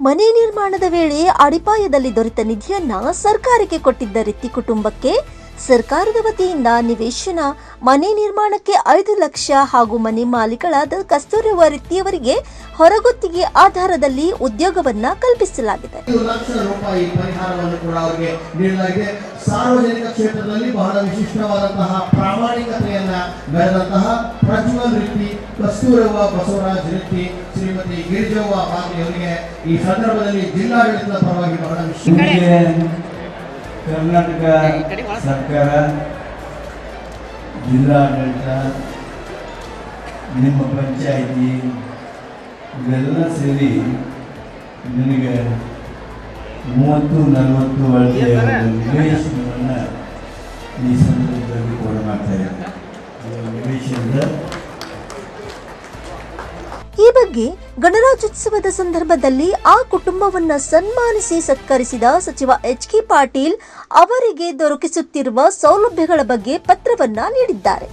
ಮನೆ ನಿರ್ಮಾಣದ ವೇಳೆ ಅಡಿಪಾಯದಲ್ಲಿ ದೊರೆತ ನಿಧಿಯನ್ನ ಸರ್ಕಾರಕ್ಕೆ ಕೊಟ್ಟಿದ್ದ ರೀತಿ ಕುಟುಂಬಕ್ಕೆ ಸರ್ಕಾರದ ವತಿಯಿಂದ ನಿವೇಶನ, ಮನೆ ನಿರ್ಮಾಣಕ್ಕೆ ಐದು ಲಕ್ಷ ಹಾಗೂ ಮನೆ ಮಾಲೀಕಳಾದ ಕಸ್ತೂರವ ರಿತ್ತಿಯವರಿಗೆ ಹೊರಗುತ್ತಿಗೆ ಆಧಾರದಲ್ಲಿ ಉದ್ಯೋಗವನ್ನ ಕಲ್ಪಿಸಲಾಗಿದೆ. ಸಾರ್ವಜನಿಕ ಕ್ಷೇತ್ರದಲ್ಲಿ ಬಹಳ ವಿಶಿಷ್ಟವಾದಂತಹ ಪ್ರಾಮಾಣಿಕತೆಯನ್ನ ಬೆಳೆದಂತಹ ಪ್ರಜ್ವಲ್ ರಿತ್ತಿ ಕಸ್ತೂರವ್ವ ಬಸವರಾಜ್ ರೆಡ್ಡಿ ಶ್ರೀಮತಿ ಗಿರಿಜವ್ವ ಪಾಟಿ ಅವರಿಗೆ ಈ ಸಂದರ್ಭದಲ್ಲಿ ಜಿಲ್ಲಾಡಳಿತದ ಪರವಾಗಿ ಬಹಳ ಕರ್ನಾಟಕ ಸರ್ಕಾರ ಜಿಲ್ಲಾಡಳಿತ ನಿಮ್ಮ ಪಂಚಾಯಿತಿ ಇವೆಲ್ಲ ಸೇರಿ ನನಗೆ ಮೂವತ್ತು ನಲವತ್ತು ಒಳಗೆ ನಿವೇಶನವನ್ನು ಈ ಸಂದರ್ಭದಲ್ಲಿ ಕೊಡಮಾಡ್ತಾರೆ ನಿವೇಶನದ ಈ ಬಗ್ಗೆ ಗಣರಾಜ್ಯೋತ್ಸವದ ಸಂದರ್ಭದಲ್ಲಿ ಆ ಕುಟುಂಬವನ್ನ ಸನ್ಮಾನಿಸಿ ಸತ್ಕರಿಸಿದ ಸಚಿವ ಎಚ್ ಕೆ ಪಾಟೀಲ್ ಅವರಿಗೆ ದೊರಕಿಸುತ್ತಿರುವ ಸೌಲಭ್ಯಗಳ ಬಗ್ಗೆ ಪತ್ರವನ್ನ ನೀಡಿದ್ದಾರೆ.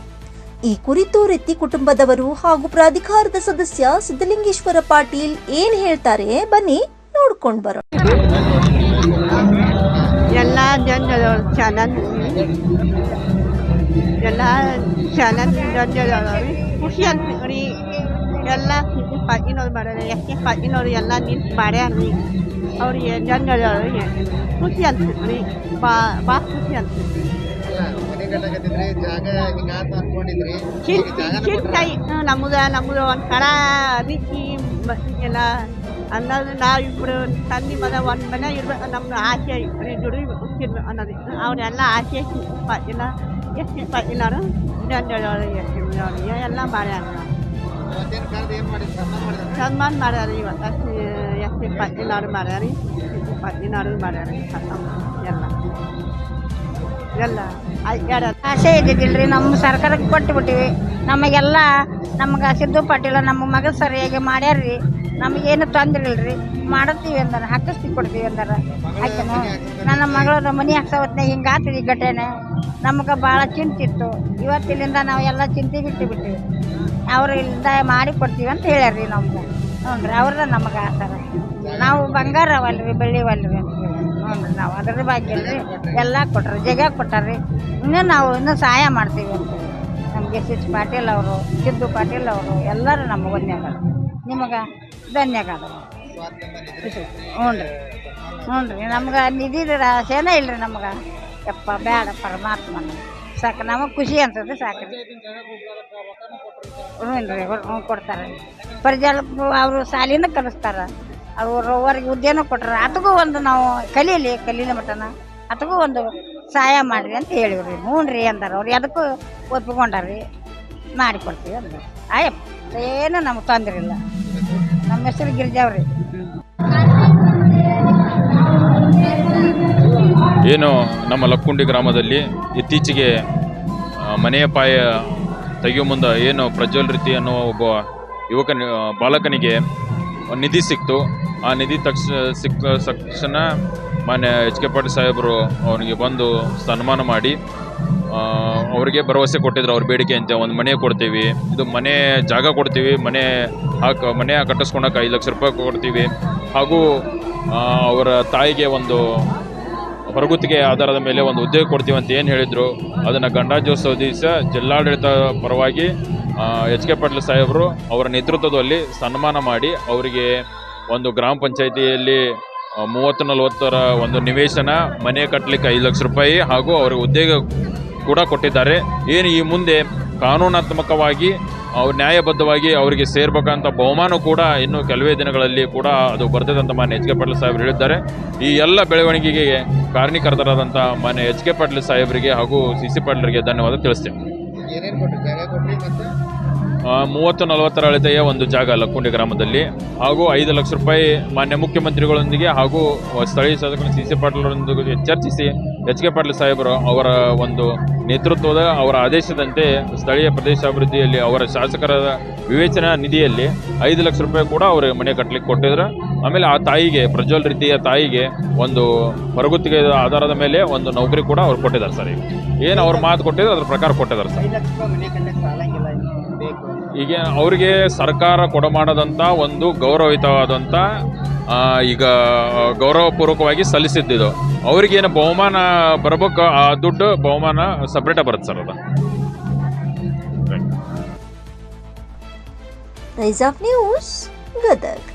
ಈ ಕುರಿತು ರೆತ್ತಿ ಕುಟುಂಬದವರು ಹಾಗೂ ಪ್ರಾಧಿಕಾರದ ಸದಸ್ಯ ಸಿದ್ದಲಿಂಗೇಶ್ವರ ಪಾಟೀಲ್ ಏನ್ ಹೇಳ್ತಾರೆ ಬನ್ನಿ ನೋಡ್ಕೊಂಡು ಬರೋಣ. ಎಲ್ಲ ಜನರು ಎಲ್ಲ ಚೆನ್ನಾಗಿ ಖುಷಿ ಎಲ್ಲ ಪಾಕಿನವ್ರು ಮಾಡ್ಯಾರ ಎಷ್ಟೇ ಪಾಕಿನವ್ರು ಎಲ್ಲ ನಿಂತು ಮಾಡ್ಯಾರ್ರಿ ಅವ್ರಿಗೆ ಜನರು ಖುಷಿ ಅನ್ಸ್ರಿ ಬಾ ಭಾಳ ಖುಷಿ ಅನ್ಸ್ರಿ ನಮ್ಗೆ ನಮ್ಗೆ ಒಂದು ಕಡ ರೀತಿ ಎಲ್ಲ ಅನ್ನೋದು ನಾವು ಇಬ್ಬರು ತಂದೆ ಮಗ ಒಂದು ಮನೆ ಇರ್ಬೇಕು ನಮ್ಮ ಆಸೆ ಇಬ್ಬರು ದುಡಿ ಇರ್ಬೇಕು ಅನ್ನೋದು ಅವರೆಲ್ಲ ಆಸೆ ಪಾಟಿಲ್ಲ ಎಷ್ಟು ಜನರು ಎಷ್ಟು ಎಲ್ಲ ಮಾಡ್ಯಾರ ಸನ್ಮಾನ ಮಾಡ್ಯಾರ ಇವತ್ತು. ಎಷ್ಟು ಪಾಟಿಲ್ಲರು ಮಾಡ್ಯಾರಿ ಪಾಟಿನವರು ಮಾಡ್ಯಾರಿ ಎಲ್ಲ. ಎಲ್ಲ. ಆಗ್ಯಾರ ಆಸೆ ಇದ್ದಿದ್ದಿಲ್ರಿ ನಮ್ಮ ಸರ್ಕಾರಕ್ಕೆ ಕೊಟ್ಟು ಬಿಟ್ಟಿವಿ ನಮಗೆಲ್ಲ ನಮ್ಗೆ ಸಿದ್ದು ಪಾಟೀಲ ನಮ್ಮ ಮಗ ಸರಿಯಾಗಿ ಮಾಡ್ಯಾರ್ರಿ. ನಮಗೇನು ತೊಂದ್ರೆ ಇಲ್ರಿ ಮಾಡತ್ತೀವಿ ಅಂದಾರ ಕೊಡ್ತೀವಿ ಅಂದಾರ. ಆಕೆನು ನನ್ನ ಮಗಳ ಮನೆ ಹಾಕ್ಸೋ ಹೊತ್ನಾಗ ಹಿಂಗೆ ಆತ್ರಿ ಘಟನೆ. ನಮ್ಗೆ ಭಾಳ ಚಿಂತಿತ್ತು. ಇವತ್ತಿಲ್ಲಿಂದ ನಾವು ಎಲ್ಲ ಚಿಂತೆ ಬಿಟ್ಟು ಬಿಟ್ಟಿವಿ. ಅವ್ರು ಇಲ್ಲಿಂದ ಮಾಡಿ ಕೊಡ್ತೀವಿ ಅಂತ ಹೇಳ್ಯಾರ್ರಿ ನಮ್ಗೆ. ಹ್ಞೂ ರೀ, ಅವ್ರದ ನಮಗೆ ಆತರ ನಾವು ಬಂಗಾರ ಅವಲ್ರಿ ಬೆಳ್ಳಿ ಅವಲ್ರಿ ಅಂತ ಹ್ಞೂ ರೀ, ನಾವು ಅದ್ರ ಬಗ್ಗೆ ರೀ ಎಲ್ಲ ಕೊಟ್ರಿ, ಜಗ ಕೊಟ್ಟಾರ್ರಿ. ಇನ್ನೂ ನಾವು ಇನ್ನೂ ಸಹಾಯ ಮಾಡ್ತೀವಿ ಅಂತ ನಮಗೆ ಎಸ್ ಎಚ್ ಪಾಟೀಲ್ ಅವರು, ಸಿದ್ದು ಪಾಟೀಲ್ ಅವರು, ಎಲ್ಲರೂ ನಮಗೆ ಧನ್ಯವಾದ ನಿಮಗೆ ಧನ್ಯವಾದ ಹ್ಞೂ ರೀ ಹ್ಞೂ ರೀ. ನಮ್ಗೆ ನಿಧಿ ಇಲ್ಲ ರೀ ನಮ್ಗೆ. ಯಪ್ಪ ಬೇಡ ಪರಮಾತ್ಮನ. ಸಾಕು. ನಮಗೆ ಖುಷಿ ಅನ್ಸುತ್ತೆ ಸಾಕು. ಹ್ಞೂ ರೀ ಹ್ಞೂ ಕೊಡ್ತಾರೆ. ಪರಿಜಾಲ ಅವರು ಶಾಲಿನ ಕಲಿಸ್ತಾರೆ. ಅವರು ಅವ್ರಿಗೆ ಹುದ್ದೆನೂ ಕೊಟ್ಟರೆ ಅದಕ್ಕೂ ಒಂದು ನಾವು ಕಲೀಲಿ ಕಲೀಲಿ ಮಟನ ಅದಕ್ಕೂ ಒಂದು ಸಹಾಯ ಮಾಡಿರಿ ಅಂತ ಹೇಳಿವ್ರಿ. ಹ್ಞೂ ರೀ ಅಂದಾರ ಅವ್ರು ಅದಕ್ಕೂ ಒಪ್ಪಿಕೊಂಡಾರ್ರಿ ಮಾಡಿ ಕೊಡ್ತೀವಿ ಅಂದ್ರು. ಆಯಪ್ಪ, ಏನು ನಮ್ಗೆ ತೊಂದರೆ ಇಲ್ಲ ನಮ್ಮ ಹೆಸರು ಗಿರಿಜಾವ್ರಿ ಏನು ನಮ್ಮ ಲಕ್ಕುಂಡಿ ಗ್ರಾಮದಲ್ಲಿ ಇತ್ತೀಚೆಗೆ ಮನೆಯ ಪಾಯ ತೆಗೆಯೋ ಮುಂದೆ ಏನು ಪ್ರಜ್ವಲ್ ರೀತಿ ಅನ್ನೋ ಒಬ್ಬ ಯುವಕ ಬಾಲಕನಿಗೆ ನಿಧಿ ಸಿಕ್ತು. ಆ ನಿಧಿ ತಕ್ಷ, ಸಿಕ್ಕ ತಕ್ಷಣ ಮಾನ್ಯ ಎಚ್ ಕೆ ಪಾಟೀಲ್ ಸಾಹೇಬರು ಅವನಿಗೆ ಬಂದು ಸನ್ಮಾನ ಮಾಡಿ ಅವರಿಗೆ ಭರವಸೆ ಕೊಟ್ಟಿದ್ರು. ಅವ್ರ ಬೇಡಿಕೆ ಅಂತ, ಒಂದು ಮನೆ ಕೊಡ್ತೀವಿ. ಇದು ಮನೆ ಜಾಗ ಕೊಡ್ತೀವಿ. ಮನೆ ಹಾಕ, ಮನೆ ಕಟ್ಟಿಸ್ಕೊಳಕ್ಕೆ ಐದು ಲಕ್ಷ ರೂಪಾಯಿ ಕೊಡ್ತೀವಿ. ಹಾಗೂ ಅವರ ತಾಯಿಗೆ ಒಂದು ಹೊರಗುತ್ತಿಗೆ ಆಧಾರದ ಮೇಲೆ ಒಂದು ಉದ್ಯೋಗ ಕೊಡ್ತೀವಿ ಅಂತ ಏನು ಹೇಳಿದ್ರು, ಅದನ್ನು ಗಣರಾಜ್ಯೋತ್ಸವ ದಿವಸ ಜಿಲ್ಲಾಡಳಿತ ಪರವಾಗಿ ಎಚ್ ಕೆ ಪಾಟೀಲ್ ಸಾಹೇಬರು ಅವರ ನೇತೃತ್ವದಲ್ಲಿ ಸನ್ಮಾನ ಮಾಡಿ ಅವರಿಗೆ ಒಂದು ಗ್ರಾಮ ಪಂಚಾಯಿತಿಯಲ್ಲಿ ಮೂವತ್ತು ನಲವತ್ತರ ಒಂದು ನಿವೇಶನ, ಮನೆ ಕಟ್ಟಲಿಕ್ಕೆ ಐದು ಲಕ್ಷ ರೂಪಾಯಿ ಹಾಗೂ ಅವರಿಗೆ ಉದ್ಯೋಗ ಕೂಡ ಕೊಟ್ಟಿದ್ದಾರೆ. ಏನು ಈ ಮುಂದೆ ಕಾನೂನಾತ್ಮಕವಾಗಿ ಅವ್ರು ನ್ಯಾಯಬದ್ಧವಾಗಿ ಅವರಿಗೆ ಸೇರ್ಬೇಕಂತ ಬಹುಮಾನ ಕೂಡ ಇನ್ನು ಕೆಲವೇ ದಿನಗಳಲ್ಲಿ ಕೂಡ ಅದು ಬರ್ತದೆ ಅಂತ ಮಾನ್ಯ ಎಚ್ ಕೆ ಪಾಟೀಲ್ ಸಾಹೇಬರು ಹೇಳಿದ್ದಾರೆ. ಈ ಎಲ್ಲ ಬೆಳವಣಿಗೆಗೆ ಕಾರಣೀಕರ್ತರಾದಂಥ ಮಾನ್ಯ ಎಚ್ ಕೆ ಪಾಟೀಲ್ ಸಾಹೇಬರಿಗೆ ಹಾಗೂ ಸಿ ಸಿ ಪಾಟೀಲರಿಗೆ ಧನ್ಯವಾದ ತಿಳಿಸ್ತೇನೆ. ಮೂವತ್ತು ನಲವತ್ತರ ಅಳತೆಯ ಒಂದು ಜಾಗ ಲಕ್ಕುಂಡಿ ಗ್ರಾಮದಲ್ಲಿ. ಹಾಗೂ ಐದು ಲಕ್ಷ ರೂಪಾಯಿ ಮಾನ್ಯ ಮುಖ್ಯಮಂತ್ರಿಗಳೊಂದಿಗೆ ಹಾಗೂ ಸ್ಥಳೀಯ ಶಾಸಕರು ಸಿ ಸಿ ಪಾಟೀಲರೊಂದಿಗೆ ಚರ್ಚಿಸಿ ಎಚ್ ಕೆ ಪಾಟೀಲ್ ಸಾಹೇಬರು ಅವರ ಒಂದು ನೇತೃತ್ವದ ಅವರ ಆದೇಶದಂತೆ ಸ್ಥಳೀಯ ಪ್ರದೇಶಾಭಿವೃದ್ಧಿಯಲ್ಲಿ ಅವರ ಶಾಸಕರ ವಿವೇಚನಾ ನಿಧಿಯಲ್ಲಿ ಐದು ಲಕ್ಷ ರೂಪಾಯಿ ಕೂಡ ಅವರು ಮನೆ ಕಟ್ಟಲಿಕ್ಕೆ ಕೊಟ್ಟಿದ್ರು. ಆಮೇಲೆ ಆ ತಾಯಿಗೆ ಪ್ರಜ್ವಲ್ ರೀತಿಯ ತಾಯಿಗೆ ಒಂದು ಹೊರಗುತ್ತಿಗೆ ಆಧಾರದ ಮೇಲೆ ಒಂದು ನೌಕರಿ ಕೂಡ ಅವ್ರು ಕೊಟ್ಟಿದ್ದಾರೆ ಸರ್ ಈಗ. ಏನು ಅವ್ರು ಮಾತು ಕೊಟ್ಟಿದ್ರು ಅದ್ರ ಪ್ರಕಾರ ಕೊಟ್ಟಿದ್ದಾರೆ ಸರ್. ಈಗ ಅವರಿಗೆ ಸರ್ಕಾರ ಕೊಡಮಾಡದಂಥ ಒಂದು ಗೌರವಯುತವಾದಂಥ ಈಗ ಗೌರವಪೂರ್ವಕವಾಗಿ ಸಲ್ಲಿಸಿದ್ದಿದ್ದು ಅವ್ರಿಗೇನು ಬಹುಮಾನ ಬರಬೇಕು? ಆ ದುಡ್ಡು ಬಹುಮಾನ ಸಪ್ರೇಟಾಗಿ ಬರುತ್ತೆ ಸರ್ ಅದು. Rise of news Gadag.